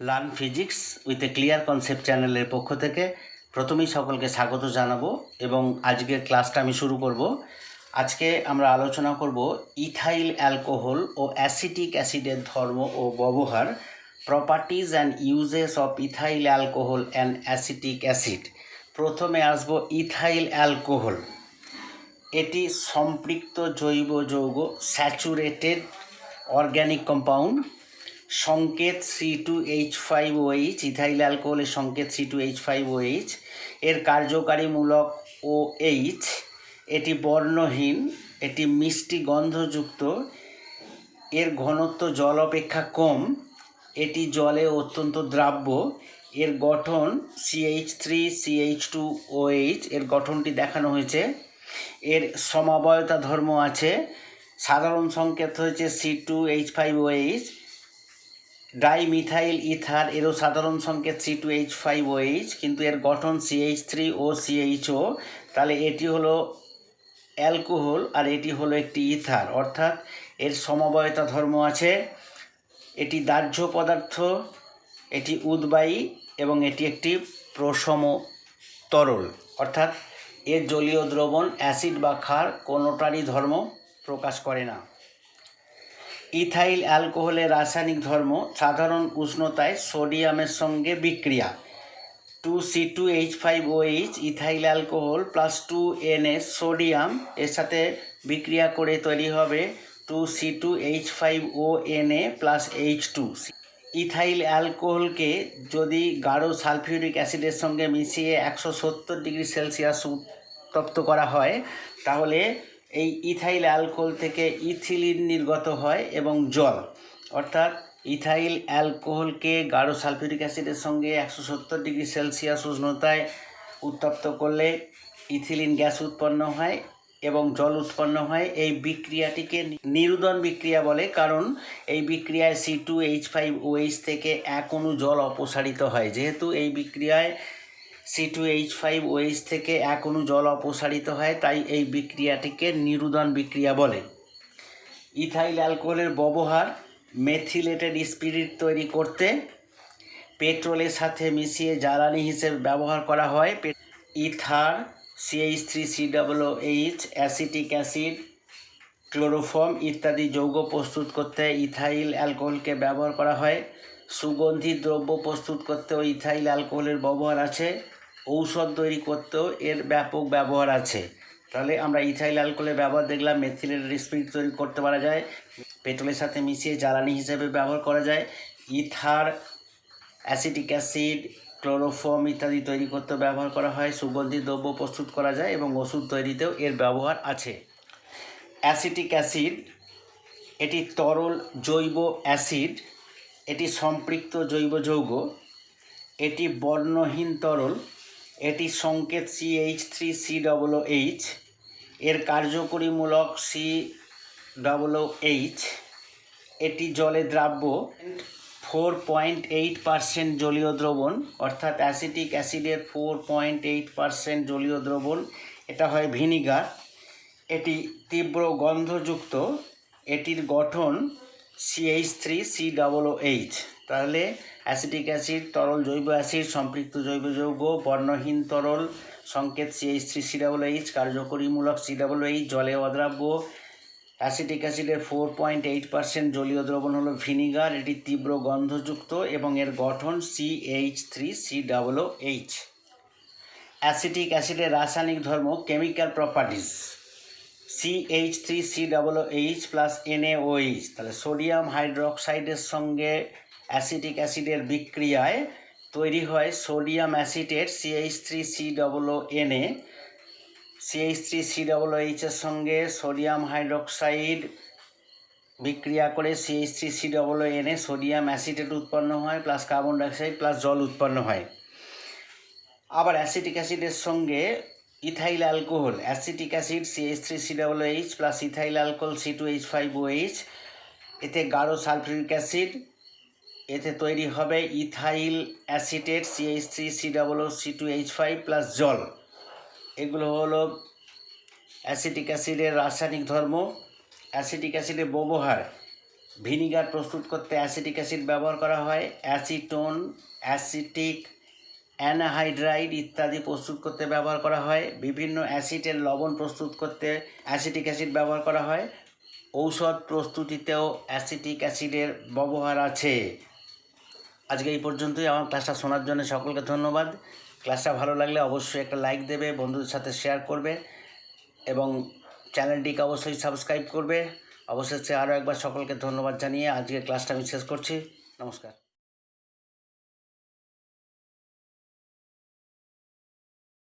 Learn physics with a clear concept চ্যানেলের পক্ষ থেকে প্রথমেই সকলকে স্বাগত জানাব এবং আজকের ক্লাসটা আমি শুরু করব। আজকে আমরা আলোচনা করব ইথাইল অ্যালকোহল ও অ্যাসিটিক অ্যাসিডের ধর্ম ও ব্যবহার properties and uses of ethyl alcohol and acetic acid. প্রথমে আসব ইথাইল অ্যালকোহল। এটি সম্পৃক্ত জৈব যৌগ স্যাচুরেটেড অর্গ্যানিক কম্পাউন্ড। সংকেত C two H five OH ethyl অ্যালকোহলের সংকেত C two H five OH এর কার্যকারীমূলক ও এইচ এটি বর্ণহীন, এটি মিষ্টি গন্ধযুক্ত, এর ঘনত্ব জল অপেক্ষা কম, এটি জলে অত্যন্ত দ্রাব্য, এর গঠন CH three CH two OH এর গঠনটি দেখানো হয়েছে, এর সমাবয়তা ধর্ম আছে, সাধারণ সংকেত হয়েছে C two H five OH dimethyl, ether এরও সাধারণ সংকেত C two H five OH কিন্তু এর গঠন সিএইচ থ্রি ও সিএইচও তাহলে এটি হলো অ্যালকোহল আর এটি হলো একটি ইথার। অর্থাৎ এর সমবয়তা ধর্ম আছে, এটি দাহ্য পদার্থ, এটি উদ্বায়ী এবং এটি একটি প্রশম তরল। অর্থাৎ এর জলীয় দ্রবণ, অ্যাসিড বা ক্ষার কোনোটারই ধর্ম প্রকাশ করে না। ইথাইল অ্যালকোহলের রাসায়নিক ধর্ম সাধারণ উষ্ণতায় সোডিয়ামের সঙ্গে বিক্রিয়া। Two C two H five O H ethyl alcohol plus two N S sodium এর সাথে বিক্রিয়া করে তৈরি হবে two C two H five O N A plus H two ethyl অ্যালকোহলকে যদি গাঢ় সালফিউরিক অ্যাসিডের সঙ্গে মিশিয়ে একশো সত্তর ডিগ্রি সেলসিয়াস উত্তপ্ত করা হয়, তাহলে এই ইথাইল অ্যালকোহল থেকে ইথিলিন নির্গত হয় এবং জল। অর্থাৎ ইথাইল অ্যালকোহলকে গাঢ় সালফিউরিক অ্যাসিডের সঙ্গে একশো সত্তর ডিগ্রি সেলসিয়াস উষ্ণতায় উত্তপ্ত করলে ইথিলিন গ্যাস উৎপন্ন হয় এবং জল উৎপন্ন হয়। এই বিক্রিয়াটিকে নিরুদন বিক্রিয়া বলে, কারণ এই বিক্রিয়ায় C two H five OH থেকে এক অণু জল অপসারিত হয়। যেহেতু এই বিক্রিয়ায় C two H five OH থেকে এক জল অপসারিত হয়, তাই এই বিক্রিয়াটিকে নিরুদন বিক্রিয়া বলে। ইথাইল অ্যালকোহলের ব্যবহার মেথিলেটেড স্পিরিট তৈরি করতে পেট্রোলের সাথে মিশিয়ে জ্বালানি হিসেবে ব্যবহার করা হয়। Ether CH three C double O H acetic acid, chloroform ইত্যাদি যৌগ প্রস্তুত করতে ইথাইল অ্যালকোহলকে ব্যবহার করা হয়। সুগন্ধি দ্রব্য প্রস্তুত করতেও ইথাইল অ্যালকোহলের ব্যবহার আছে। ঔষধ তৈরি করতেও এর ব্যাপক ব্যবহার আছে। তাহলে আমরা ইথাইল অ্যালকোহলের ব্যবহার দেখলাম মেথিলের স্পিরিট তৈরি করতে পারা যায়, পেট্রোলের সাথে মিশিয়ে জ্বালানি হিসেবে ব্যবহার করা যায়, ইথার, অ্যাসিটিক অ্যাসিড, ক্লোরোফর্ম ইত্যাদি তৈরি করতে ব্যবহার করা হয়, সুগন্ধি দ্রব্য প্রস্তুত করা যায় এবং ওষুধ তৈরিতেও এর ব্যবহার আছে। অ্যাসিটিক অ্যাসিড, এটি তরল জৈব অ্যাসিড, এটি সম্পৃক্ত জৈব যৌগ, এটি বর্ণহীন তরল এটি সংকেত C H three C double H এর কার্যকরীমূলক সি ডবল এইচ এটি জলে দ্রাব্য ফোর পয়েন্ট এইট পারসেন্ট জলীয় দ্রবণ, অর্থাৎ অ্যাসিটিক অ্যাসিডের ফোর পয়েন্ট এইট পারসেন্ট জলীয় দ্রবণ, এটা হয় ভিনিগার। এটি তীব্র গন্ধযুক্ত, এটির গঠন CH three C double H তাহলে অ্যাসিটিক অ্যাসিড, তরল জৈব অ্যাসিড, সম্পৃক্ত জৈব যৌগ, বর্ণহীন তরল, সংকেত CH three C double H কার্যকরীমূলক C double H জলে অদ্রাব্য, অ্যাসিটিক অ্যাসিডের ফোর পয়েন্ট এইট পার্সেন্ট জলীয় দ্রবণ হলো ভিনিগার, এটি তীব্র গন্ধযুক্ত এবং এর গঠন C H three C double H acetic অ্যাসিডের রাসায়নিক ধর্ম chemical properties C H three C double H plus NAOH তাহলে সোডিয়াম হাইড্রোক্সাইডের সঙ্গে অ্যাসিটিক অ্যাসিডের বিক্রিয়ায় তৈরি হয় sodium acetate CH three C double NA CH three C double এইচের সঙ্গে সোডিয়াম হাইড্রোক্সাইড বিক্রিয়া করে সিএইচ থ্রি সি ডবল এনে সোডিয়াম অ্যাসিটেট উৎপন্ন হয়, প্লাস কার্বন ডাইঅক্সাইড, প্লাস জল উৎপন্ন হয়। আবার অ্যাসিটিক অ্যাসিডের সঙ্গে ethyl alcohol acetic acid CH three C double H plus ethyl alcohol C two H five O H এতে গাঢ় সালফিউরিক অ্যাসিড এতে তৈরি হবে ethyl acetate CH three C double C two H five plus জল। এগুলো হলো acetic অ্যাসিডের রাসায়নিক ধর্ম, অ্যাসিটিক অ্যাসিডের ব্যবহার। ভিনিগার প্রস্তুত করতে অ্যাসিটিক অ্যাসিড ব্যবহার করা হয়, অ্যাসিটোন, অ্যাসিটিক, অ্যানাহাইড্রাইড ইত্যাদি প্রস্তুত করতে ব্যবহার করা হয়। বিভিন্ন অ্যাসিডের লবণ প্রস্তুত করতে অ্যাসিটিক অ্যাসিড ব্যবহার করা হয়। ঔষধ প্রস্তুতিতেও অ্যাসিটিক অ্যাসিডের ব্যবহার আছে। আজকে এই পর্যন্তই। আমার ক্লাসটা শোনার জন্য সকলকে ধন্যবাদ। ক্লাসটা ভালো লাগলে অবশ্যই একটা লাইক দেবে, বন্ধুদের সাথে শেয়ার করবে এবং চ্যানেলটিকে অবশ্যই সাবস্ক্রাইব করবে। অবশেষে আরও একবার সকলকে ধন্যবাদ জানিয়ে আজকের ক্লাসটা আমি শেষ করছি। নমস্কার।